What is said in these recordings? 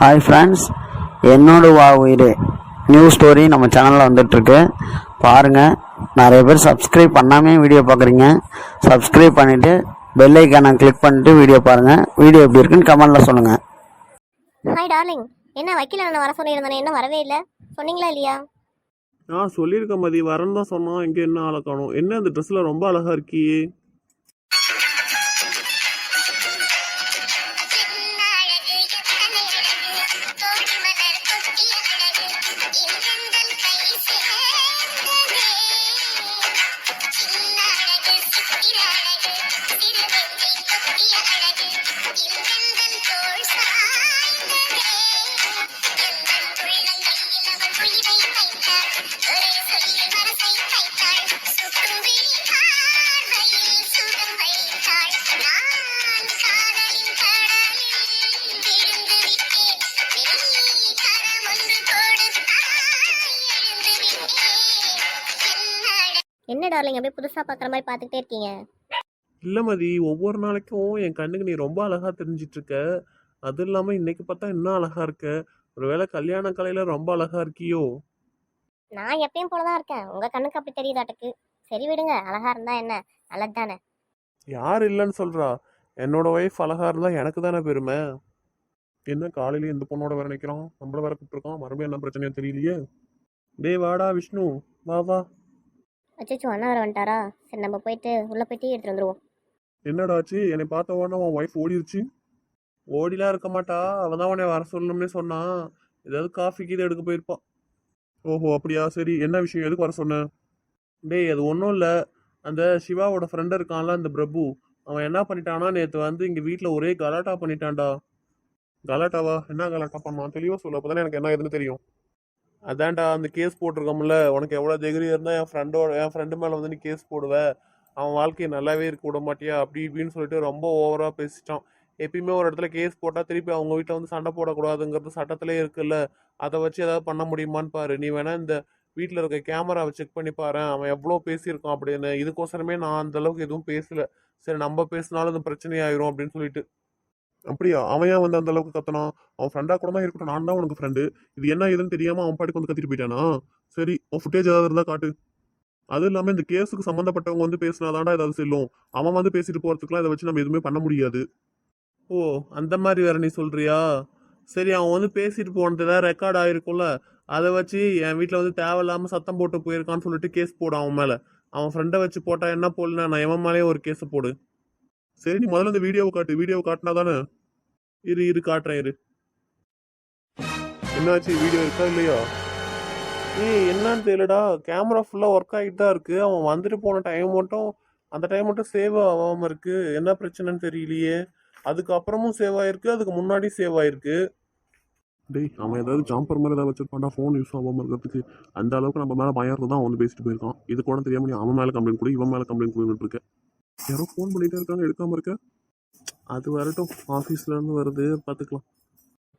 Hi friends என்னோட வா உயிர். நியூ ஸ்டோரி நம்ம சேனலில் வந்துட்டுருக்கு. பாருங்கள் நிறைய பேர் சப்ஸ்கிரைப் பண்ணாமே வீடியோ பார்க்குறீங்க. சப்ஸ்கிரைப் பண்ணிவிட்டு பெல் ஐக்கானை கிளிக் பண்ணிட்டு வீடியோ பாருங்கள் வீடியோ எப்படி இருக்குன்னு கமெண்டில் சொல்லுங்கள் ஹாய் டார்லிங் என்ன வக்கீல நான் வர சொல்லியிருந்தேனே? என்ன வரவே இல்லை. சொன்னீங்களா இல்லையா? ஆ சொல்லியிருக்க மதி. வரேன்னு தான் சொன்னான். இங்கே என்ன ஆளை காணோம்? என்ன அந்த ட்ரெஸ்ஸில் ரொம்ப அழகா இருக்கியே? அழகு மலர் கொட்டிய அழகு என்ன டார்லிங் அப்படியே புதுசாக பார்க்குற மாதிரி பார்த்துக்கிட்டே இருக்கீங்க? இல்லை மதி ஒவ்வொரு நாளைக்கும் என் கண்ணுக்கு நீ ரொம்ப அழகா தெரிஞ்சிட்டு இருக்க. அது இல்லாமல் இன்னைக்கு பார்த்தா இன்னும் அழகா இருக்க. ஒருவேளை கல்யாண கலையில ரொம்ப அழகா இருக்கியோ? நான் எப்பயும் போல தான் இருக்கேன். உங்கள் கண்ணுக்கு அப்படி தெரியுதாட்டுக்கு சரி விடுங்க அழகா இருந்தா என்ன? நல்லது தானே யார் இல்லைன்னு சொல்றா. என்னோட ஒய்ஃப் அழகா இருந்தா எனக்கு தானே பெருமை. என்ன காலையில இந்த பொண்ணோட வேற நிற்கிறான் நம்மள வேற கூப்பிட்டுருக்கான். மறுபடியும் என்ன பிரச்சனையோ தெரியலையே. டேய் வாடா விஷ்ணு. வா வா. அச்சோ அண்ணா வர வந்துட்டாரா? சரி நம்ம போயிட்டு உள்ளே போய் டீ எடுத்துட்டு வந்துருவோம். என்னடா ஆச்சு? என்னை பார்த்த உடனே உன் ஒய்ஃப் ஓடிருச்சு. ஓடிலாம் இருக்க மாட்டா. அவன் தான் உன்னை வர சொல்லணும்னே சொன்னான். ஏதாவது காஃபி கீது எடுக்க போயிருப்பான். ஓஹோ அப்படியா? சரி என்ன விஷயம்? எதுக்கு வர சொன்னேன் டேய் அது ஒன்றும் இல்லை. அந்த சிவாவோட ஃப்ரெண்டு இருக்கான்ல அந்த பிரபு. அவன் என்ன பண்ணிட்டானா நேற்று வந்து இங்கே வீட்டில் ஒரே கலாட்டா பண்ணிட்டான்டா. கலாட்டாவா? என்ன கலாட்டா பண்ணான்? தெளிவாக சொல்லு அப்போ எனக்கு என்ன ஏதுன்னு தெரியும். அதான்டா அந்த கேஸ் போட்டிருக்கோம்ல. உனக்கு எவ்வளோ டிகிரி இருந்தால் என் ஃப்ரெண்டோட என் ஃப்ரெண்டு மேலே வந்து நீ கேஸ் போடுவ. அவன் வாழ்க்கையை நல்லாவே இருக்க விட மாட்டியா? அப்படி இப்படின்னு சொல்லிட்டு ரொம்ப ஓவராக பேசிட்டான். எப்பயுமே ஒரு இடத்துல கேஸ் போட்டால் திருப்பி அவங்க வீட்டில் வந்து சண்டை போடக்கூடாதுங்கிறது சட்டத்திலே இருக்குல்ல. அதை வச்சு ஏதாவது பண்ண முடியுமான்னு பாரு. நீ வேணா இந்த வீட்டில் இருக்க கேமராவை செக் பண்ணி பாரு. அவன் எவ்வளோ பேசியிருக்கான் அப்படின்னு. இதுக்கோசரமே நான் அந்த அளவுக்கு எதுவும் பேசல. சரி நம்ம பேசினாலும் அது பிரச்சனையாயிரும் அப்படின்னு சொல்லிட்டு. அப்படியா? அவன் ஏன் வந்து அந்த அளவுக்கு கத்தனான்? அவன் ஃப்ரெண்டாக கூட தான் இருக்கட்டும். நான் தான் உனக்கு ஃப்ரெண்டு இது என்ன ஏதுன்னு தெரியாம அவன் பாட்டுக்கு வந்து கத்திட்டு போயிட்டானா? சரி உன் ஃபுட்டேஜ் ஏதாவது இருந்தால் காட்டு. அதுவும் இல்லாமல் இந்த கேஸுக்கு சம்மந்தப்பட்டவங்க வந்து பேசினாதான்டா ஏதாவது செல்லும். அவன் வந்து பேசிட்டு போகிறதுக்குலாம் இதை வச்சு நம்ம எதுவுமே பண்ண முடியாது. ஓ அந்த மாதிரி வேற நீ சொல்றியா? சரி அவன் வந்து பேசிட்டு போனது ஏதாவது ரெக்கார்ட் ஆயிருக்கும்ல. அதை வச்சு என் வீட்டில் வந்து தேவையில்லாமல் சத்தம் போட்டு போயிருக்கான்னு சொல்லிட்டு கேஸ் போடும் அவன் மேலே. அவன் ஃப்ரெண்டை வச்சு போட்டா என்ன போடல நான் எவன் மேலேயே ஒரு கேஸை போடு. சரி நீ முதல்ல இந்த வீடியோவை காட்டு. வீடியோவை காட்டினா தானே இரு இரு காட்டுறேன் இரு. என்னாச்சு? வீடியோ இருக்கா இல்லையா? ஏய் என்னன்னு தெரியலடா. கேமரா ஃபுல்லாக ஒர்க் ஆகிட்டு தான் இருக்கு. அவன் வந்துட்டு போன டைம் மட்டும் அந்த டைம் மட்டும் சேவ் ஆகாம இருக்கு. என்ன பிரச்சனைன்னு தெரியலையே. அதுக்கப்புறமும் சேவ் ஆயிருக்கு. அதுக்கு முன்னாடி சேவ் ஆயிருக்கு. டேய் அவன் ஏதாவது ஜாம்பர் மாதிரி ஏதாவது வச்சிருப்பான்டா ஃபோன் யூஸ் ஆகாம இருக்கிறதுக்கு. அந்த அளவுக்கு நம்ம மேலே பயம் இருந்தால் அவன் வந்து பேசிட்டு போயிருக்கான். இது கூட தெரியாம அவன் மேலே கம்ப்ளைண்ட் கொடு இவன் மேலே கம்ப்ளைண்ட் கொடுத்துட்டு இருக்க யாரோ ஃபோன் பண்ணிட்டே இருக்காங்க எடுக்காம இருக்க? அது வரட்டும். ஆஃபீஸ்ல இருந்து வருது. பார்த்துக்கலாம்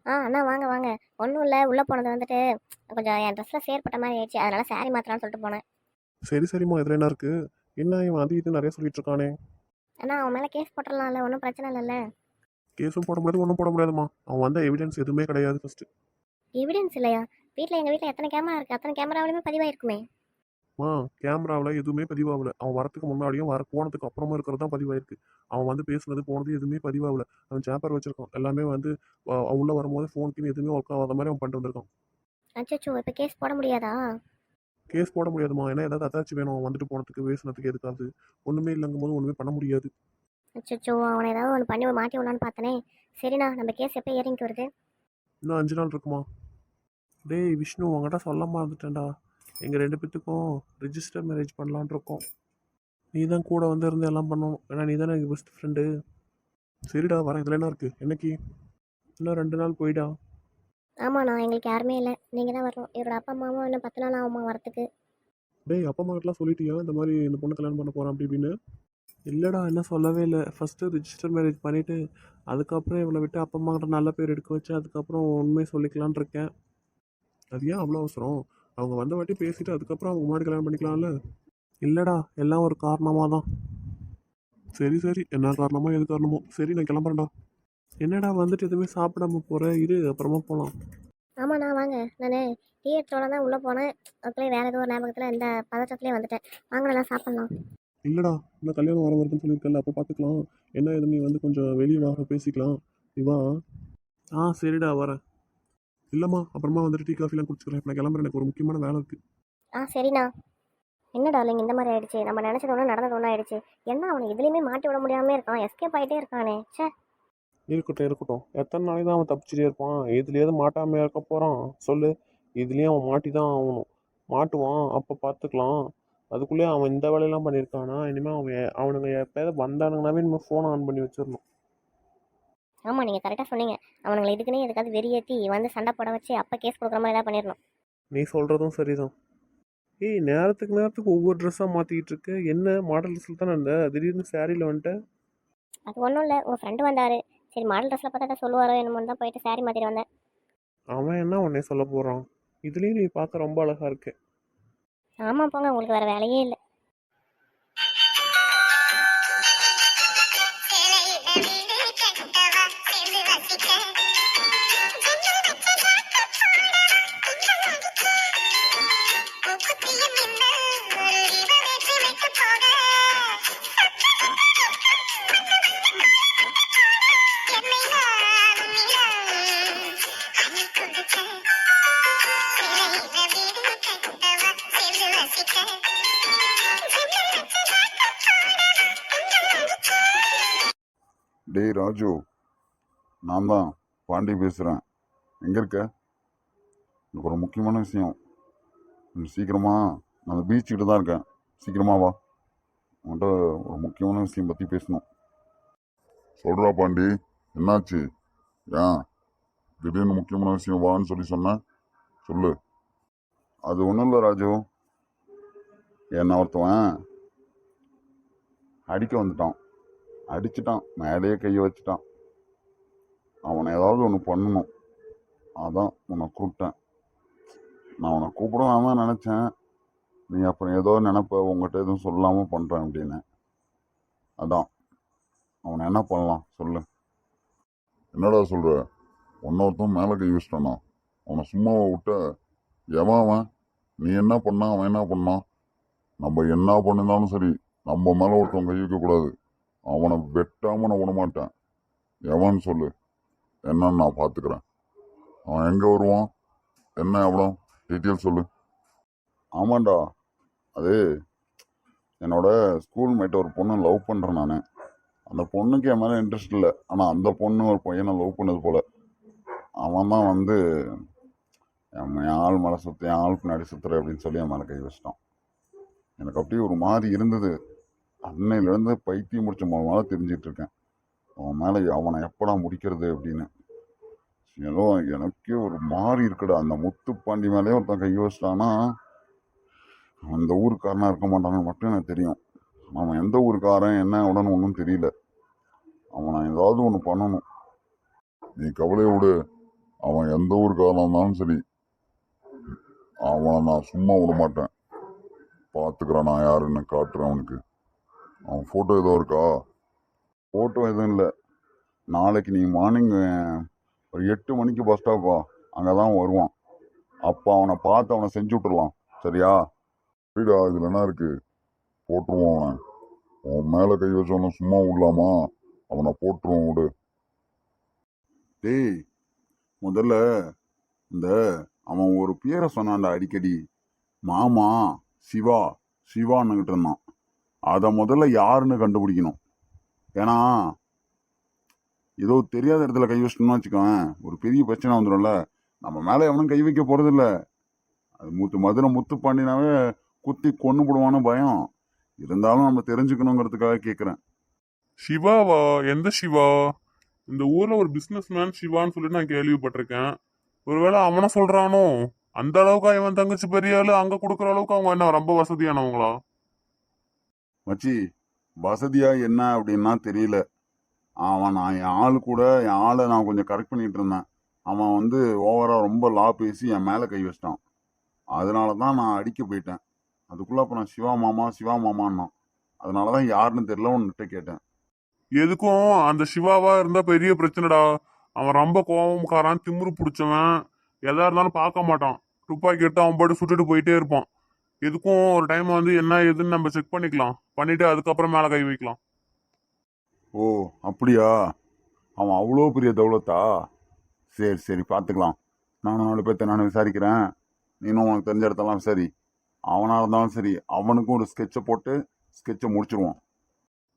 ஆ அண்ணா வாங்க வாங்க. ஒன்றும் இல்லை. உள்ளே போனது வந்துட்டு கொஞ்சம் என் ட்ரெஸ்ஸில் சேர்ப்பட்ட மாதிரி ஆயிடுச்சு. அதனால saree மாற்றலாம்னு சொல்லிட்டு போனேன். சரி சரிம்மா. இதில் என்ன இருக்கு? என்ன இவன் அது இது நிறைய சொல்லிட்டு இருக்கானே. அண்ணா அவன் மேலே கேஸ் போட்டுடலாம்ல. ஒன்றும் பிரச்சனை இல்லைல்ல. கேஸும் போட முடியாது ஒன்றும் போட முடியாதும்மா. அவன் வந்த எவிடன்ஸ் எதுவுமே கிடையாது ஃபர்ஸ்ட் எவிடன்ஸ் இல்லையா? வீட்டில் எங்கள் வீட்டில் எத்தனை கேமரா இருக்குது அத்தனை கேமராவிலுமே பதிவாயிருக்குமே. மா கேமராவில் எதுவுமே பதிவாகல. அவன் வரத்துக்கு முன்னாடியும் வர போனதுக்கு அப்புறமா இருக்கிறது தான் பதிவாயிருக்கு. அவன் வந்து பேசுனது போனது எதுவுமே பதிவாகல. அவன் சேப்பர் வச்சிருக்கான். எல்லாமே வந்து அஹ், உள்ள வரும்போது ஃபோனுக்கு எதுவுமே ஒர்க் ஆகாத மாதிரி அவன் பண்ணிட்டு வந்திருக்கான். அச்சோ இப்போ கேஸ் போட முடியாதா? கேஸ் போட முடியாதுமா ஏன்னா ஏதாவது அத்தாச்சி வேணும். அவன் வந்துட்டு போனதுக்கு பேசுனதுக்கு எதுக்காது ஒன்றுமே இல்லைங்கும் போது ஒன்றுமே பண்ண முடியாது. அச்சோ அவனை ஏதாவது ஒன்று பண்ணி மாட்டி விடலான்னு பார்த்தனே. சரிண்ணா நம்ம கேஸ் எப்போ இறங்கி வருது? இன்னும் அஞ்சு நாள் இருக்குமா? டேய் விஷ்ணு உங்கள்கிட்ட சொல்ல மறந்துட்டேன்டா. எங்கள் ரெண்டு பேத்துக்கும் ரிஜிஸ்டர் மேரேஜ் பண்ணலான் இருக்கோம். நீ தான் கூட வந்து இருந்து எல்லாம் பண்ணணும். ஏன்னா நீ தானே எங்கள் பெஸ்ட் ஃப்ரெண்டு சரிடா வரேன். இதில் என்ன இருக்குது என்னைக்கு? இன்னும் ரெண்டு நாள் போயிடா. ஆமாண்ணா எங்களுக்கு யாருமே இல்லை. நீங்கள் தான் வரணும். இவரோட அப்பா அம்மாவும் இன்னும் பத்து நாள் ஆகுமா வரத்துக்கு டேய் அப்பா அம்மாக்கிட்டலாம் சொல்லிட்டியா? இந்த மாதிரி இந்த பொண்ணு கல்யாணம் பண்ண போகிறேன் அப்படி இப்படின்னு. இல்லைடா என்ன சொல்லவே இல்லை. ஃபஸ்ட்டு ரிஜிஸ்டர் மேரேஜ் பண்ணிவிட்டு அதுக்கப்புறம் இவளை விட்டு அப்பா அம்மாக்கிட்ட நல்ல பேர் எடுக்க வச்சு அதுக்கப்புறம் உண்மையை சொல்லிக்கலான்னு இருக்கேன். அது ஏன் அவ்வளோ அவசரம்? அவங்க வந்த வாட்டி பேசிட்டு அதுக்கப்புறம் அவங்க முன்னாடி கல்யாணம் பண்ணிக்கலாம்ல? இல்லைடா எல்லாம் ஒரு காரணமாக தான் சரி சரி. என்ன காரணமோ எது காரணமோ. சரி நான் கிளம்புறேன்டா. என்னடா வந்துட்டு எதுவுமே சாப்பிடாம போற? இரு அப்புறமா போகலாம் ஆமாண்ணா வாங்க. நான் தியேட்டரோட தான் உள்ளே போனேன். அதுக்குள்ளே வேறு ஏதோ ஒரு ஞாபகத்தில் இந்த பதற்றத்துலேயே வந்துட்டேன். வாங்க நல்லா சாப்பிட்லாம். இல்லடா இந்த கல்யாணம் வர வருதுன்னு சொல்லியிருக்கல அப்போ பார்த்துக்கலாம் என்ன நீ வந்து கொஞ்சம் வெளியே வா பேசிக்கலாம். நீ வா. ஆ சரிடா வரேன். இல்லைம்மா அப்புறமா வந்துட்டு டீ காஃபிலாம் குடிச்சுக்கிறேன். இப்ப நான் கிளம்புறேன். எனக்கு ஒரு முக்கியமான வேலை இருக்குது ஆ சரிண்ணா. என்ன டார்லிங் இந்த மாதிரி ஆயிடுச்சு? நம்ம நினச்சது ஒன்று நடந்தது ஒன்று ஆயிடுச்சு. என்ன அவனை இதுலேயுமே மாட்டி விட முடியாமல் இருக்கான்? எஸ்கேப் ஆகிட்டே இருக்கானே. ச்சே. இருக்கட்டும் இருக்கட்டும். எத்தனை நாளைக்கு தான் அவன் தப்பிச்சுட்டே இருப்பான்? இதுலேயாவது மாட்டாமல் இருக்க போகிறான் சொல்லு. இதுலேயும் அவன் மாட்டி தான் ஆகணும். மாட்டுவான். அப்போ பார்த்துக்கலாம் அதுக்குள்ளேயே அவன் இந்த வேலையெல்லாம் பண்ணியிருக்கானா? இனிமேல் அவன் அவனுங்க எப்போயாவது வந்தானுங்கனாவே நம்ம ஃபோனை ஆன் பண்ணி வச்சிடணும். ஆமாம் நீங்கள் கரெக்டாக சொன்னீங்க. அவனுங்களை இதுக்குன்னே எதுக்காவது வெறியேற்றி வந்து சண்டை போட வச்சு அப்போ கேஸ் கொடுக்குற மாதிரி ஏதாவது பண்ணிடணும். நீ சொல்கிறதும் சரிதான். ஏய் நேரத்துக்கு நேரத்துக்கு ஒவ்வொரு ட்ரெஸ்ஸாக மாற்றிக்கிட்டு இருக்க. என்ன மாடல் ட்ரெஸ்ஸில் தானே இருந்த? திடீர்னு சாரியில் வந்துட்ட. அது ஒன்றும் இல்லை. உங்கள் ஃப்ரெண்டு வந்தார். சரி மாடல் ட்ரெஸ்ஸில் பார்த்தா சொல்லுவாரோ என்னமோன்னு தான் போயிட்டு சாரி மாற்றிட்டு வந்தேன். அவன் என்ன உன்னை சொல்ல போகிறான் இதுலேயும் நீ பார்க்க ரொம்ப அழகாக இருக்க. ஆமாம் போங்க. உங்களுக்கு வேறு வேலையே இல்லை. டேய் ராஜு நான் தான் பாண்டி பேசுகிறேன் எங்கே இருக்க? எனக்கு ஒரு முக்கியமான விஷயம். கொஞ்சம் நான் நான் பீச்சுக்கிட்ட தான் இருக்கேன். சீக்கிரமாக வா. உன்கிட்ட ஒரு முக்கியமான விஷயம் பற்றி பேசணும். சொல்கிறா பாண்டி என்னாச்சு? ஏன்? திடீர்னு முக்கியமான விஷயம் வான்னு சொல்லி சொன்னேன் சொல்லு. அது ஒன்றும் இல்லை ராஜு. என்ன ஒருத்தவன் அடிக்க வந்துட்டான். அடிச்சிட்டான் மேலேயே கையை வச்சுட்டான். அவனை ஏதாவது ஒன்று பண்ணணும். அதான் உன்னை கூப்பிட்டேன். நான் உன்னை கூப்பிடுவான் தான் நினச்சேன். நீ அப்புறம் ஏதோ நினப்ப உங்கள்கிட்ட எதுவும் சொல்லாமல் பண்ணுறேன் அப்படின்னு. அதான். அவனை என்ன பண்ணலாம்? சொல்லு. என்னடா சொல்கிற ஒன்னொருத்தன் மேலே கை வச்சிட்டானா? அவனை சும்மாவை விட்ட எவன் அவன்? நீ என்ன பண்ணா அவன் என்ன பண்ணான்? நம்ம என்ன பண்ணிருந்தாலும் சரி நம்ம மேலே ஒருத்தவங்க கை வைக்கக்கூடாது. அவனை வெட்டாமல் நான் விடமாட்டேன். எவன் சொல்லு? என்னன்னு நான் பார்த்துக்கிறேன் அவன் எங்கே வருவான்? என்ன எவ்வளோ டீட்டெயில் சொல்லு. ஆமாண்டா. அது என்னோட ஸ்கூல் மேட் ஒரு பொண்ணை லவ் பண்ணுறேன் நான். அந்த பொண்ணுக்கு என் மேலே இன்ட்ரெஸ்ட் இல்லை. ஆனால் அந்த பொண்ணு ஒரு பையனை லவ் பண்ணது போல். அவன் தான் வந்து என் என் ஆள் மேலே சுற்று என் ஆள் பின்னாடி சுற்றுற அப்படின்னு சொல்லி என் மேலே கை வச்சிட்டான். எனக்கு அப்படியே ஒரு மாதிரி இருந்தது. அன்னையிலேருந்து பைத்தியம் முடிச்ச மூலமாக தெரிஞ்சிட்டு இருக்கேன் அவன் மேலே அவனை எப்படா முடிக்கிறது அப்படின்னு. ஏதோ எனக்கே ஒரு மாறி இருக்குடா. அந்த முத்துப்பாண்டி மேலேயே ஒருத்தன் கை வச்சிட்டான்னா அந்த ஊருக்காரனாக இருக்க மாட்டான்னு மட்டும் எனக்கு தெரியும். அவன் எந்த ஊருக்காரன் என்ன உடனே ஒன்றும் தெரியல. அவனை ஏதாவது ஒன்று பண்ணணும். நீ கவலையை விடு. அவன் எந்த ஊருக்காரனா இருந்தாலும் சரி அவனை நான் சும்மா விட மாட்டேன். பார்த்துக்கிறேன் நான் யாருன்னு காட்டுறேன் அவனுக்கு. அவன் ஃபோட்டோ எதுவும் இருக்கா? ஃபோட்டோ எதுவும் இல்லை. நாளைக்கு நீ மார்னிங் ஒரு எட்டு மணிக்கு பஸ் ஸ்டாப் வா. அங்கே தான் வருவான். அப்போ அவனை பார்த்து அவனை செஞ்சு விட்ருலாம் சரியா? வீடா இதில் என்ன இருக்குது போட்டுருவான் அவனை. அவன் மேலே கை வச்சவன சும்மா விடலாமா? அவனை போட்டுருவான் விடு. டேய் முதல்ல இந்த அவன் ஒரு பேரை சொன்னான்டா அடிக்கடி. மாமா சிவா சிவான்னுகிட்டு இருந்தான். அதை முதல்ல யாருன்னு கண்டுபிடிக்கணும். ஏன்னா ஏதோ தெரியாத இடத்துல கை வச்சிட்டோம்னு வச்சுக்கோங்க ஒரு பெரிய பிரச்சனை வந்துடும்ல. நம்ம மேலே எவனும் கை வைக்க போகிறதில்ல அது முத்து மதுரை முத்து பாண்டினாவே குத்தி கொண்டு போடுவான்னு பயம். இருந்தாலும் நம்ம தெரிஞ்சுக்கணுங்கிறதுக்காக கேட்குறேன் சிவாவா? எந்த சிவா? இந்த ஊரில் ஒரு பிஸ்னஸ் மேன் சிவான்னு சொல்லிட்டு நான் கேள்விப்பட்டிருக்கேன். ஒருவேளை அவனை சொல்கிறானோ அந்த அளவுக்கு அவன் தங்கச்சி பெரிய ஆளு அங்கே கொடுக்குற அளவுக்கு அவங்க என்ன ரொம்ப வசதியானவங்களா? மச்சி வசதியா என்ன அப்படின்னா தெரியல. அவன் நான் என் ஆள் கூட என் ஆளை நான் கொஞ்சம் கரெக்ட் பண்ணிட்டு இருந்தேன். அவன் வந்து ஓவரா ரொம்ப லா பேசி என் மேலே கை வச்சிட்டான். அதனால தான் நான் அடிக்க போயிட்டேன். அதுக்குள்ள அப்புறம் சிவா மாமா சிவா மாமான்னான். அதனால தான் யாருன்னு தெரியல உன்கிட்ட கேட்டேன். எதுக்கும்? அந்த சிவாவா இருந்தா பெரிய பிரச்சனைடா. அவன் ரொம்ப கோபம்காரன் திமுரு பிடிச்சவன். எதா இருந்தாலும் பார்க்க மாட்டான். துப்பாக்கி எடுத்து அவன் பாட்டு சுட்டுட்டு போயிட்டே இருப்பான். எதுக்கும் ஒரு டைம் வந்து என்ன ஏதுன்னு நம்ம செக் பண்ணிக்கலாம். பண்ணிட்டு அதுக்கப்புறம் மேலே கை வைக்கலாம். ஓ அப்படியா? அவன் அவ்வளோ பெரிய தௌலத்தா? சரி சரி பார்த்துக்கலாம். நானும் நாலு பேர்த்த நானும் விசாரிக்கிறேன். நீனும் உனக்கு தெரிஞ்ச இடத்தெல்லாம் விசாரி. அவனாக இருந்தாலும் சரி அவனுக்கும் ஒரு ஸ்கெட்சை போட்டு ஸ்கெட்சை முடிச்சிருவான்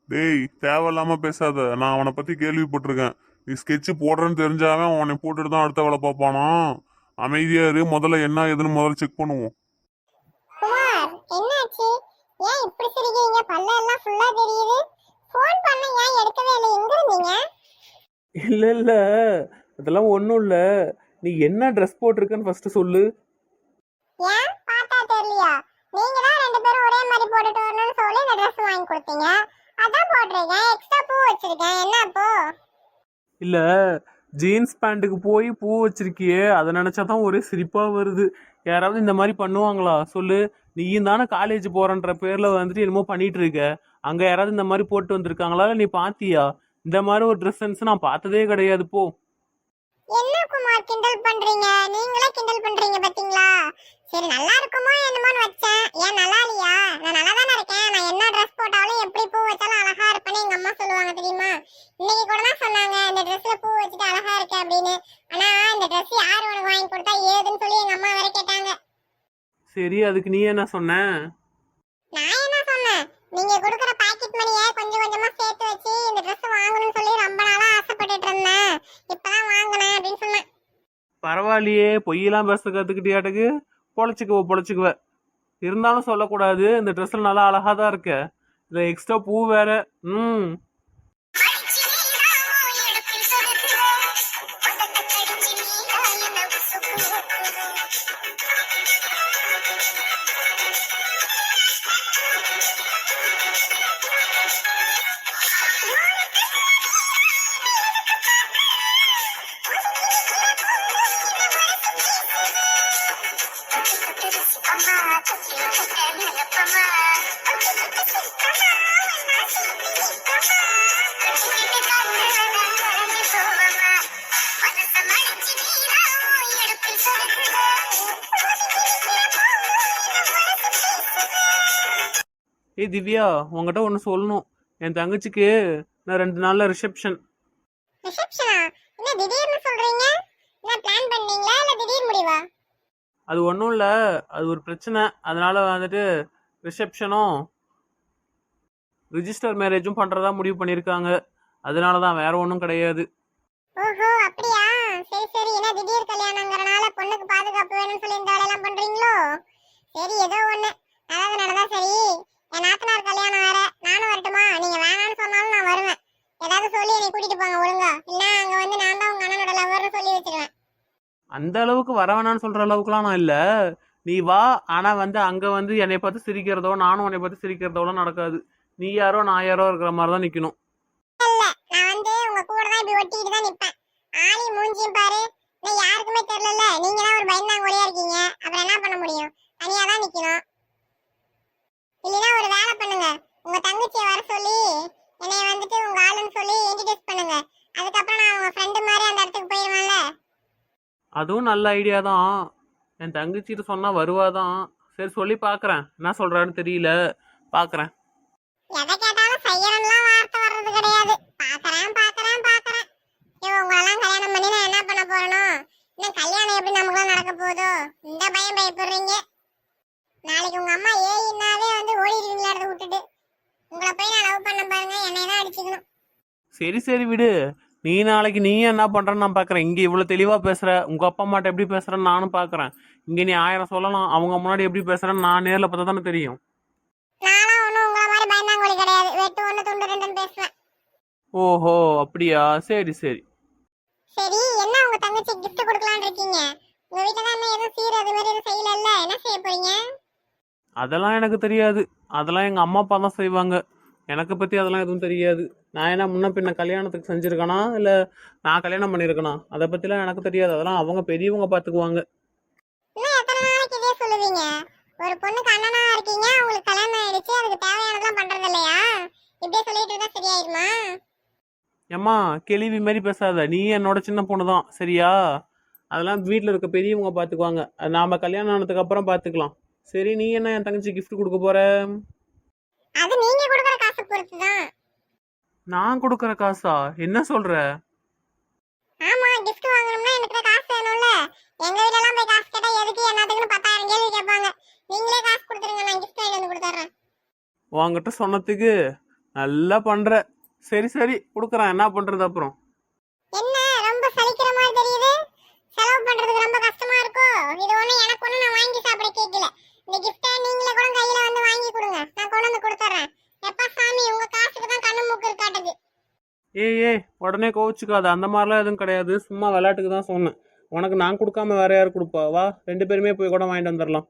டேய் தேவையில்லாம பேசாத. நான் அவனை பத்தி கேள்விப்பட்டிருக்கேன். நீ ஸ்கெட்ச் போடுறேன்னு தெரிஞ்சாவே அவனை போட்டுட்டு தான் அடுத்த வேலை பார்ப்பானா? அமைதியா இரு. முதல்ல என்ன ஏதுன்னு முதல்ல செக் பண்ணுவோம். ஏன் இப்படி சிரிக்கிறீங்க? பல்ல எல்லாம் ஃபுல்லா தெரியுது. ஃபோன் பண்ண ஏன் எடுக்கவே இல்லை? எங்க இருந்தீங்க? இல்ல இல்ல. அதெல்லாம் ஒன்றும் இல்ல. நீ என்ன ட்ரெஸ் போட்டிருக்கன்னு ஃபர்ஸ்ட் சொல்லு. ஏன்? பார்த்தா தெரியலையா? நீங்க தான் ரெண்டு பேரும் ஒரே மாதிரி போட்டுட்டு வரணும்னு சொல்லி இந்த ட்ரெஸ் வாங்கி கொடுத்தீங்க. அதான் போட்டிருக்கேன். எக்ஸ்ட்ரா பூ வச்சிருக்கேன். என்ன அப்போ? இல்ல ஜீன்ஸ் பேண்ட்டுக்கு போய் பூ வச்சிருக்கியே. அதை நினைச்சாதான் ஒரே சிரிப்பா வருது. யாராவது இந்த மாதிரி பண்ணுவாங்களா? சொல்லு. நீயும் தானே காலேஜ் போறன்ற பேர்ல வந்துட்டு என்னமோ பண்ணிட்டு இருக்க. அங்க யாராவது இந்த மாதிரி போட்டு வந்திருக்காங்களா? நீ பாத்தியா? இந்த மாதிரி ஒரு ட்ரெஸ் சென்ஸ் நான் பார்த்ததே கிடையாது. போ. என்ன குமார் கிண்டல் பண்றீங்க? நீங்களே கிண்டல் பண்றீங்க பாத்தீங்களா? சரி நல்லா இருக்குமோ என்னமோன்னு வச்சேன். ஏன் நல்லா இல்லையா? நான் நல்லா தானே இருக்கேன். நான் என்ன ட்ரெஸ் போட்டாலும் எப்படி பூ வச்சாலும் அழகா இருப்பேன்னு எங்க அம்மா சொல்லுவாங்க தெரியுமா? இன்னைக்கு கூட தான் சொன்னாங்க இந்த ட்ரெஸ்ல பூ வச்சுட்டு அழகா இருக்க அப்படின்னு. ஆனா இந்த ட்ரெஸ் யார் உனக்கு வாங்கி கொடுத்தா ஏதுன்னு சொல்லி எங்க அம்மா வேற கேட்டாங்க. சரி அதுக்கு நீ என்ன சொன்ன? நான் என்ன சொன்னேன்? நீங்க கொடுக்குற பாக்கெட் மணியை கொஞ்சம் கொஞ்சமா சேர்த்து வச்சு இந்த ட்ரெஸ் வாங்கணும்னு சொல்லி ரொம்ப நாளா ஆசைப்பட்டுட்டு இருந்தேன். இப்பதான் வாங்கினேன் அப்படின்னு சொன்னேன். பரவாயில்லையே பொய்யெல்லாம் பேச கத்துக்கிட்டியாட்டுக்கு பொழைச்சிக்குவ பொழைச்சிக்குவ இருந்தாலும் சொல்லக்கூடாது இந்த ட்ரெஸ்ல நல்லா அழகா தான் இருக்க இதுல எக்ஸ்ட்ரா பூ வேற ம் ஏய் திவ்யா உங்ககிட்ட ஒன்று சொல்லணும். என் தங்கச்சிக்கு நான் ரெண்டு நாள்ல ரிசப்ஷன் ரிசப்ஷனா என்ன திடீர்னு சொல்றீங்க? என்ன பிளான் பண்ணீங்களா? இல்ல திடீர் முடிவா? அது ஒன்றும் இல்லை. அது ஒரு பிரச்சனை. அதனால வந்துட்டு ரிசப்ஷனும் ரிஜிஸ்டர் மேரேஜும் பண்ணுறதா முடிவு பண்ணியிருக்காங்க. அதனால தான் வேற ஒன்றும் கிடையாது. ஓஹோ அப்படியா? சரி சரி. என்ன திடீர் கல்யாணங்கிறனால பொண்ணுக்கு பாதுகாப்பு வேணும்னு சொல்லி இந்த வேலையெல்லாம் பண்றீங்களோ? சரி ஏதோ ஒண்ணு. நல்லது நடந்தா சரி. என் நாத்தனார் கல்யாணம் வேற. நானும் வரட்டுமா? நீங்க வேணாம்னு சொன்னாலும் நான் வருவேன். ஏதாவது சொல்லி என்னை கூட்டிட்டு போங்க ஒழுங்கா. இல்ல அங்க வந்து நான் தான் உங்க அண்ணனோட லவர்னு சொல்லி வச்சிருவேன். அந்த அளவுக்கு வர வேணாம்னு சொல்கிற அளவுக்குலாம் நான் இல்லை. நீ வா. ஆனால் வந்து அங்கே வந்து என்னை பார்த்து சிரிக்கிறதோ நானும் உன்னை பார்த்து சிரிக்கிறதோலாம் நடக்காது. நீ யாரோ நான் யாரோ இருக்கிற மாதிரி தான் நிற்கணும் இல்ல நான் வந்து உங்க கூட தான் இப்படி ஒட்டிட்டு தான் நிப்பேன். ஆளி மூஞ்சியும் பாரு. நான் யாருக்குமே தெரியல நீங்க தான் ஒரு பயந்தாங்கோலியா இருக்கீங்க. அப்புறம் என்ன பண்ண முடியும்? தனியா தான் நிக்கணும். இல்லைன்னா ஒரு வேலை பண்ணுங்க. உங்க தங்கச்சியை வர சொல்லி என்னைய வந்துட்டு உங்க ஆளுன்னு சொல்லி இன்ட்ரடியூஸ் பண்ணுங்க. அதுக்கப்புறம் நான் உங்க ஃப்ரெண்டு மாதிரி அந்த இடத்துக்கு போயிருவேன்ல? அதுவும் நல்ல ஐடியா தான். என் தங்கச்சிட்டு சொன்னால் வருவாதான் சரி சொல்லி பார்க்குறேன் என்ன சொல்கிறான்னு தெரியல. பார்க்குறேன் எதை கேட்டாலும் செய்யறேன்லாம் வார்த்தை வர்றது கிடையாது. பாக்குறேன் பாக்குறேன் பாக்குறேன். இவன் உங்களெல்லாம் கல்யாணம் பண்ணி நான் என்ன பண்ண போறனோ? இன்னும் கல்யாணம் எப்படி நமக்குலாம் நடக்க போதோ இந்த பயம் பயப்படுறீங்க. நாளைக்கு உங்க அம்மா ஏயினாவே வந்து ஓடிடுவீங்களா விட்டுட்டு. உங்களை போய் நான் லவ் பண்ண பாருங்க என்னை தான் அடிச்சுக்கணும். சரி சரி விடு. நீ நாளைக்கு நீ என்ன பண்ணுறன்னு நான் பார்க்குறேன் இங்கே இவ்வளோ தெளிவாக பேசுகிற உங்கள் அப்பா அம்மாட்ட எப்படி பேசுகிறேன்னு நானும் பார்க்குறேன் இங்கே நீ ஆயிரம் சொல்லலாம் அவங்க முன்னாடி எப்படி பேசுகிறேன்னு நான் நேரில் பார்த்தா தானே தெரியும் உங்களை ஓஹோ அப்படியா? சரி சரி. சரி என்ன உங்க தங்கச்சி gift கொடுக்கலான்னு இருக்கீங்க? உங்க வீட்டுல தான் எதுவும் சீர் அது மாதிரி எதுவும் செய்யல என்ன செய்ய போறீங்க? அதெல்லாம் எனக்கு தெரியாது. அதெல்லாம் எங்கள் அம்மா அப்பா தான் செய்வாங்க. எனக்கு பற்றி அதெல்லாம் எதுவும் தெரியாது. நான் என்ன முன்ன பின்ன கல்யாணத்துக்கு செஞ்சுருக்கேனா? இல்லை நான் கல்யாணம் பண்ணியிருக்கேனா அதை பற்றிலாம் எனக்கு தெரியாது. அதெல்லாம் அவங்க பெரியவங்க பார்த்துக்குவாங்க ஒரு பொண்ணுக்கு அண்ணனா இருக்கீங்க. உங்களுக்கு கல்யாணம் ஆயிடுச்சு. அதுக்கு தேவையானதெல்லாம் பண்றது இல்லையா? இப்படியே சொல்லிட்டு இருந்தா சரியாயிருமா? ஏம்மா கேள்வி மாதிரி பேசாத. நீ என்னோட சின்ன பொண்ணு தான். சரியா? அதெல்லாம் வீட்டில் இருக்க பெரியவங்க பார்த்துக்குவாங்க நாம கல்யாணம் ஆனதுக்கு அப்புறம் பார்த்துக்கலாம் சரி நீ என்ன என் தங்கச்சி gift கொடுக்க போற? அது நீங்க கொடுக்குற காசு பொறுத்து தான் நான் கொடுக்குற காசா? என்ன சொல்ற? ஆமா கிஃப்ட் வாங்கணும்னா எனக்கு காசு வேணும்ல. எங்க வீட்ல எல்லாம் போய் காசு கேட்டா எதுக்கு என்னத்துக்குன்னு பத்தாயிரம் கேள்வி கேட்பாங்க. நீங்களே காசு கொடுத்துருங்க நான் கிஃப்ட் வாங்கி வந்து கொடுத்துட்றேன். உன்கிட்ட சொன்னதுக்கு நல்லா பண்ற. சரி சரி கொடுக்குறேன். என்ன பண்றது அப்புறம்? ஏய் ஏய் உடனே கோவிச்சுக்காத. அந்த மாதிரிலாம் எதுவும் கிடையாது. சும்மா விளையாட்டுக்கு தான் சொன்னேன். உனக்கு நான் கொடுக்காம வேற யார் கொடுப்பா? வா ரெண்டு பேருமே போய் கூட வாங்கிட்டு வந்துடலாம்